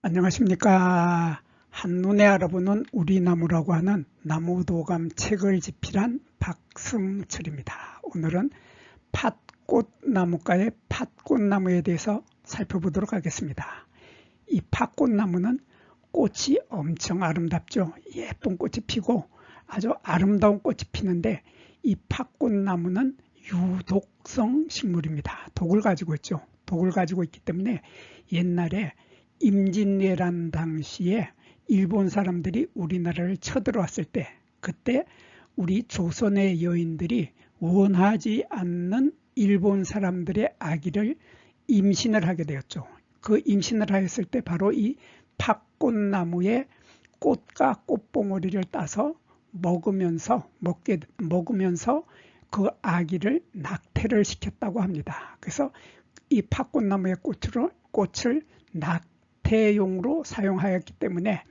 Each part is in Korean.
안녕하십니까. 한눈에 알아보는 우리 나무라고 하는 나무도감 책을 집필한 박승철입니다. 오늘은 팥꽃나무과의 팥꽃나무에 대해서 살펴보도록 하겠습니다. 이 팥꽃나무는 꽃이 엄청 아름답죠. 예쁜 꽃이 피고 아주 아름다운 꽃이 피는데 이 팥꽃나무는 유독성 식물입니다. 독을 가지고 있죠. 독을 가지고 있기 때문에 옛날에 임진왜란 당시에 일본 사람들이 우리나라를 쳐들어왔을 때 그때 우리 조선의 여인들이 원하지 않는 일본 사람들의 아기를 임신을 하게 되었죠. 그 임신을 하였을 때 바로 이 팥꽃나무의 꽃과 꽃봉오리를 따서 먹으면서 먹게 먹으면서 그 아기를 낙태를 시켰다고 합니다. 그래서 이 팥꽃나무의 꽃으로 꽃을 낙 태용으로 사용하였기 때문에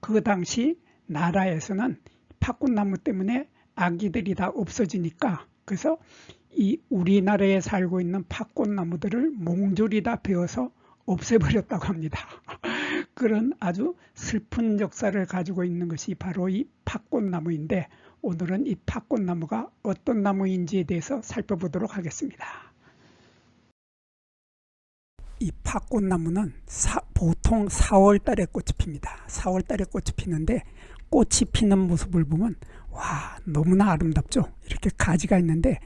그 당시 나라에서는 팥꽃나무 때문에 아기들이 다 없어지니까 그래서 이 우리나라에 살고 있는 팥꽃나무들을 몽졸이 다 베어서 없애버렸다고 합니다. 그런 아주 슬픈 역사를 가지고 있는 것이 바로 이 팥꽃나무인데 오늘은 이 팥꽃나무가 어떤 나무인지에 대해서 살펴보도록 하겠습니다. 이 팥꽃나무는 사, 보통 4월 달에 꽃이 핍니다. 4월 달에 꽃이 피는데 꽃이 피는 모습을 보면 와 너무나 아름답죠. 이렇게 가지가 있는데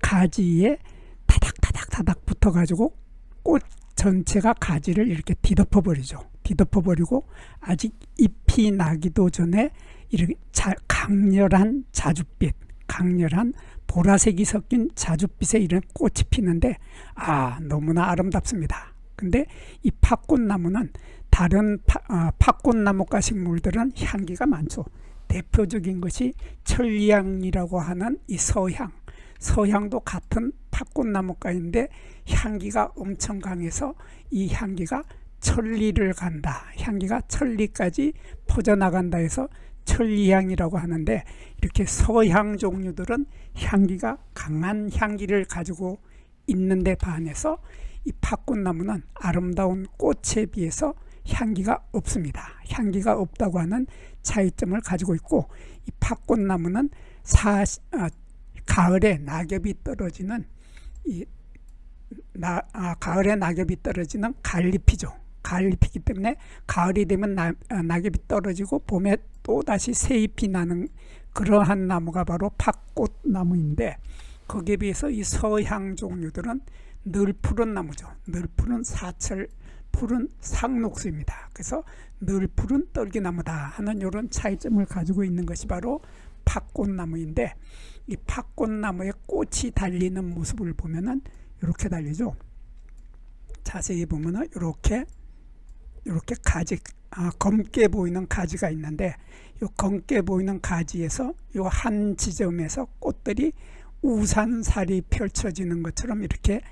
가지에 타닥타닥 타닥 붙어가지고 꽃 전체가 가지를 이렇게 뒤덮어 버리죠. 뒤덮어 버리고 아직 잎이 나기도 전에 이렇게 자, 강렬한 자줏빛, 강렬한 보라색이 섞인 자줏빛에 이런 꽃이 피는데 아 너무나 아름답습니다. 근데 이 팥꽃나무는 다른 파, 아, 팥꽃나무과 식물들은 향기가 많죠. 대표적인 것이 천리향이라고 하는 이 서향. 서향도 같은 팥꽃나무과인데 향기가 엄청 강해서 이 향기가 천리를 간다. 향기가 천리까지 퍼져나간다 해서 천리향이라고 하는데 이렇게 서향 종류들은 향기가 강한 향기를 가지고 있는데 반해서 이 팥꽃나무는 아름다운 꽃에 비해서 향기가 없습니다. 향기가 없다고 하는 차이점을 가지고 있고 이 팥꽃나무는 사, 아, 가을에 낙엽이 떨어지는 이 나, 아, 가을에 낙엽이 떨어지는 가을잎이죠. 가을잎이기 때문에 가을이 되면 나, 아, 낙엽이 떨어지고 봄에 또 다시 새 잎이 나는 그러한 나무가 바로 팥꽃나무인데 거기에 비해서 이 서향 종류들은 늘 푸른 나무죠. 늘 푸른 사철 푸른 상록수입니다. 그래서 늘 푸른 떨기나무다 하는 이런 차이점을 가지고 있는 것이 바로 팥꽃나무인데 이 팥꽃나무에 꽃이 달리는 모습을 보면은 이렇게 달리죠. 자세히 보면은 이렇게 이렇게 가지 아, 검게 보이는 가지가 있는데 이 검게 보이는 가지에서 이 한 지점에서 꽃들이 우산살이 펼쳐지는 것처럼 이렇게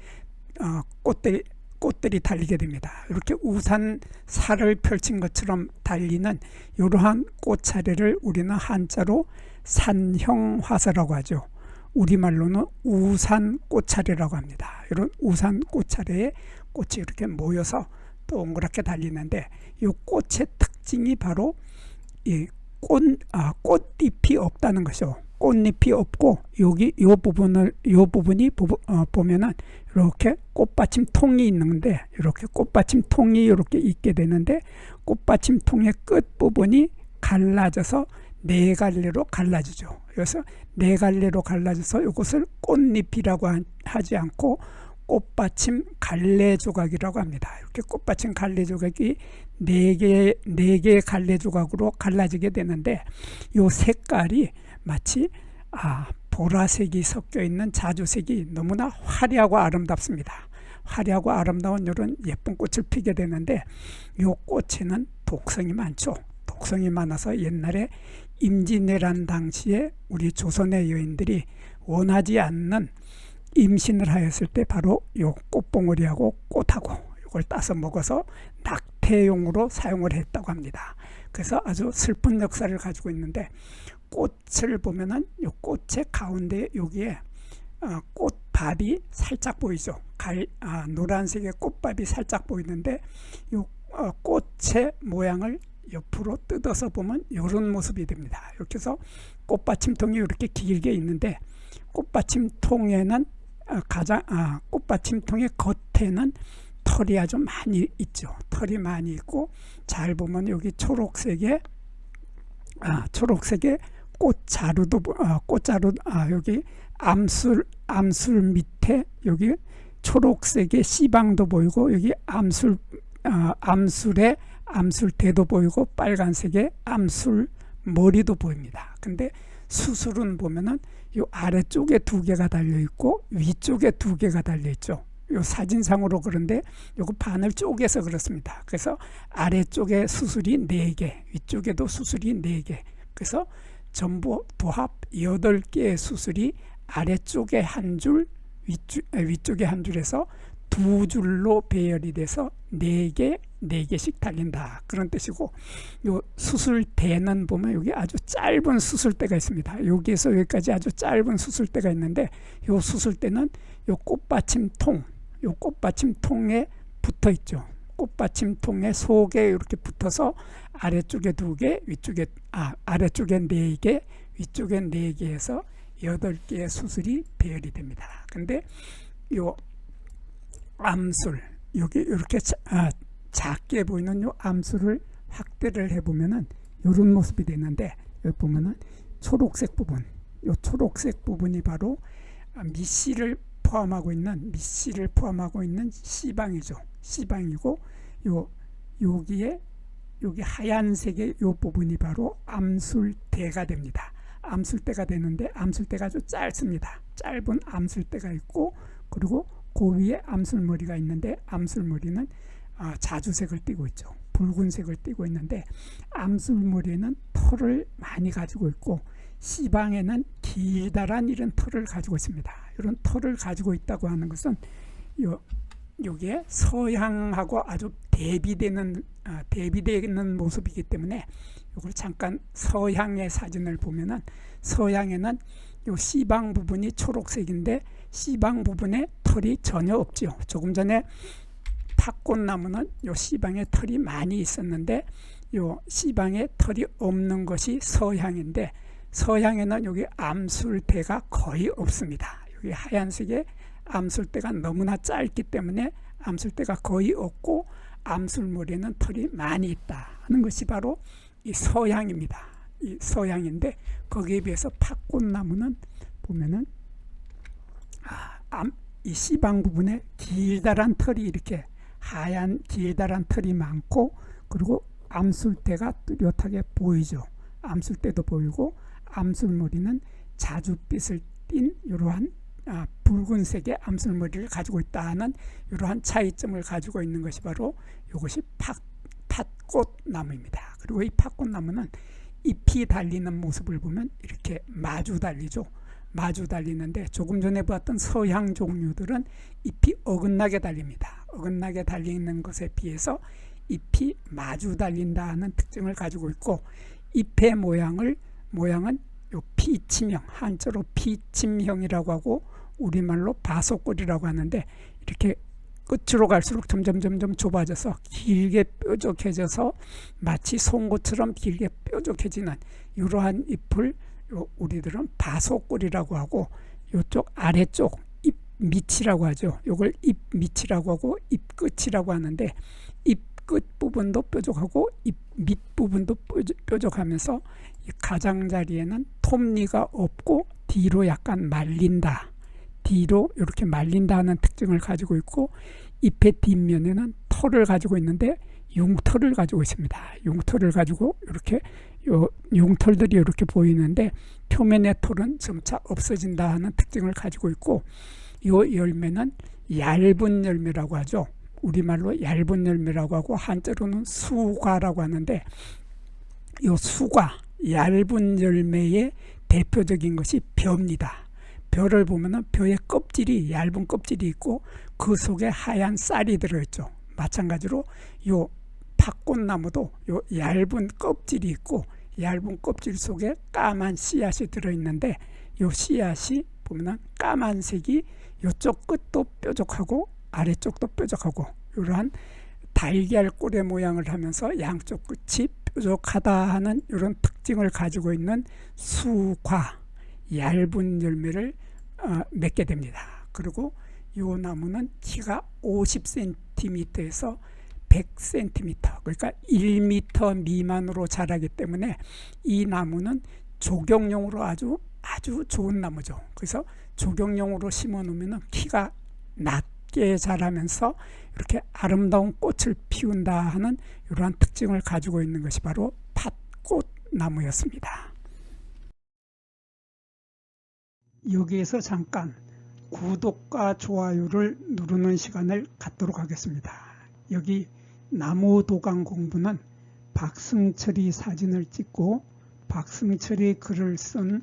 어, 꽃들이 꽃들이 달리게 됩니다. 이렇게 우산 살을 펼친 것처럼 달리는 이러한 꽃차례를 우리는 한자로 산형화사라고 하죠. 우리말로는 우산 꽃차례라고 합니다. 이런 우산 꽃차례에 꽃이 이렇게 모여서 동그랗게 달리는데 이 꽃의 특징이 바로 이 꽃, 아, 꽃잎이 없다는 것이죠. 꽃잎이 없고 여기 이 부분을 이 부분이 부, 어, 보면은 이렇게 꽃받침 통이 있는데 이렇게 꽃받침 통이 이렇게 있게 되는데 꽃받침 통의 끝 부분이 갈라져서 네 갈래로 갈라지죠. 그래서 네 갈래로 갈라져서 이것을 꽃잎이라고 하지 않고 꽃받침 갈래 조각이라고 합니다. 이렇게 꽃받침 갈래 조각이 네 개, 네 개의 갈래 조각으로 갈라지게 되는데 이 색깔이 마치 아, 보라색이 섞여 있는 자주색이 너무나 화려하고 아름답습니다. 화려하고 아름다운 이런 예쁜 꽃을 피게 되는데 이 꽃에는 독성이 많죠. 독성이 많아서 옛날에 임진왜란 당시에 우리 조선의 여인들이 원하지 않는 임신을 하였을 때 바로 요 꽃봉오리하고 꽃하고 이걸 따서 먹어서 낙태용으로 사용을 했다고 합니다. 그래서 아주 슬픈 역사를 가지고 있는데 꽃을 보면은 요 꽃의 가운데 여기에 어, 꽃밥이 살짝 보이죠. 갈, 아, 노란색의 꽃밥이 살짝 보이는데 요 어, 꽃 꽃의 모양을 옆으로 뜯어서 보면 이런 모습이 됩니다. 이렇게 해서 꽃받침통이 이렇게 길게 있는데 꽃받침통에는 아, 가장 아, 꽃받침통의 겉에는 털이 아주 많이 있죠. 털이 많이 있고 잘 보면 여기 초록색의 아, 초록색의 꽃자루도 보- 아, 꽃자루 아, 여기 암술 암술 밑에 여기 초록색의 씨방도 보이고 여기 암술 아, 암술의 암술대도 보이고 빨간색의 암술 머리도 보입니다. 근데 수술은 보면은 요 아래쪽에 두 개가 달려 있고 위쪽에 두 개가 달려 있죠. 요 사진상으로 그런데 요거 반을 쪼개서 그렇습니다. 그래서 아래쪽에 수술이 네개 위쪽에도 수술이 네개 그래서 전부 도합 여덟 개의 수술이 아래쪽에 한 줄, 위쪽, 아, 위쪽에 한 줄에서 두 줄로 배열이 돼서 네 개, 네 개씩 달린다. 그런 뜻이고, 요 수술대는 보면 여기 아주 짧은 수술대가 있습니다. 여기에서 여기까지 아주 짧은 수술대가 있는데, 요 수술대는 요 꽃받침통, 요 꽃받침통에 붙어 있죠. 꽃받침통의 속에 이렇게 붙어서 아래쪽에 두 개, 위쪽에 아 아래쪽에 네 개, 위쪽에 네 개에서 여덟 개의 수술이 배열이 됩니다. 근데 요 암술 여기 이렇게 자, 아, 작게 보이는 요 암술을 확대를 해 보면은 이런 모습이 되는데 여기 보면은 초록색 부분, 요 초록색 부분이 바로 아, 미씨를 포함하고 있는 미씨를 포함하고 있는 C방이죠. C방이고 요 여기에 여기 하얀색의 요 부분이 바로 암술대가 됩니다. 암술대가 되는데 암술대가 아주 짧습니다. 짧은 암술대가 있고 그리고 그 위에 암술머리가 있는데 암술머리는 아, 자주색을 띠고 있죠. 붉은색을 띠고 있는데 암술머리는 털을 많이 가지고 있고 시방에는 길다란 이런 털을 가지고 있습니다. 이런 털을 가지고 있다고 하는 것은 요 요게 서양하고 아주 대비되는 아, 대비되는 모습이기 때문에 이걸 잠깐 서양의 사진을 보면은 서양에는 요 C방 부분이 초록색인데 C방 부분에 털이 전혀 없지요. 조금 전에 팥꽃나무는 요 C방에 털이 많이 있었는데 요 C방에 털이 없는 것이 서양인데 서양에는 여기 암술대가 거의 없습니다. 여기 하얀색의 암술대가 너무나 짧기 때문에 암술대가 거의 없고 암술머리에는 털이 많이 있다 하는 것이 바로 이 서양입니다. 이 서양인데 거기에 비해서 팥꽃나무는 보면은 아, 암, 이 씨방 부분에 길다란 털이 이렇게 하얀 길다란 털이 많고 그리고 암술대가 뚜렷하게 보이죠. 암술대도 보이고 암술머리는 자줏빛을 띤 이러한 아, 붉은색의 암술머리를 가지고 있다는 이러한 차이점을 가지고 있는 것이 바로 이것이 팥, 팥꽃나무입니다. 그리고 이 팥꽃나무는 잎이 달리는 모습을 보면 이렇게 마주 달리죠. 마주 달리는데 조금 전에 봤던 서양 종류들은 잎이 어긋나게 달립니다. 어긋나게 달리는 것에 비해서 잎이 마주 달린다는 특징을 가지고 있고 잎의 모양을 모양은 요 피침형 한자로 피침형이라고 하고 우리말로 바소골이라고 하는데 이렇게 끝으로 갈수록 점점 점점 좁아져서 길게 뾰족해져서 마치 송곳처럼 길게 뾰족해지는 이러한 잎을 요 우리들은 바소골이라고 하고 요쪽 아래쪽 잎 밑이라고 하죠. 요걸 잎 밑이라고 하고 잎 끝이라고 하는데 잎끝 부분도 뾰족하고 잎밑 부분도 뾰족- 뾰족하면서 이 가장자리에는 톱니가 없고 뒤로 약간 말린다. 뒤로 이렇게 말린다는 특징을 가지고 있고 잎의 뒷면에는 털을 가지고 있는데 융털을 가지고 있습니다. 융털을 가지고 이렇게 요 융털들이 이렇게 보이는데 표면의 털은 점차 없어진다 하는 특징을 가지고 있고 요 열매는 얇은 열매라고 하죠. 우리말로 얇은 열매라고 하고 한자로는 수과라고 하는데 요 수과 얇은 열매의 대표적인 것이 벼입니다. 벼를 보면은 벼의 껍질이 얇은 껍질이 있고 그 속에 하얀 쌀이 들어있죠. 마찬가지로 요 팥꽃나무도 요 얇은 껍질이 있고 얇은 껍질 속에 까만 씨앗이 들어있는데 요 씨앗이 보면은 까만색이 요쪽 끝도 뾰족하고 아래쪽도 뾰족하고 이러한 달걀 꼬리 모양을 하면서 양쪽 끝이 뾰족하다 하는 이런 특징을 가지고 있는 수과 얇은 열매를 어, 맺게 됩니다. 그리고 이 나무는 키가 50cm에서 100cm 그러니까 1m 미만으로 자라기 때문에 이 나무는 조경용으로 아주 아주 좋은 나무죠. 그래서 조경용으로 심어 놓으면 키가 낮게 자라면서 이렇게 아름다운 꽃을 피운다 하는 이러한 특징을 가지고 있는 것이 바로 팥꽃나무였습니다. 여기에서 잠깐 구독과 좋아요를 누르는 시간을 갖도록 하겠습니다. 여기 나무 도감 공부는 박승철이 사진을 찍고 박승철이 글을 쓴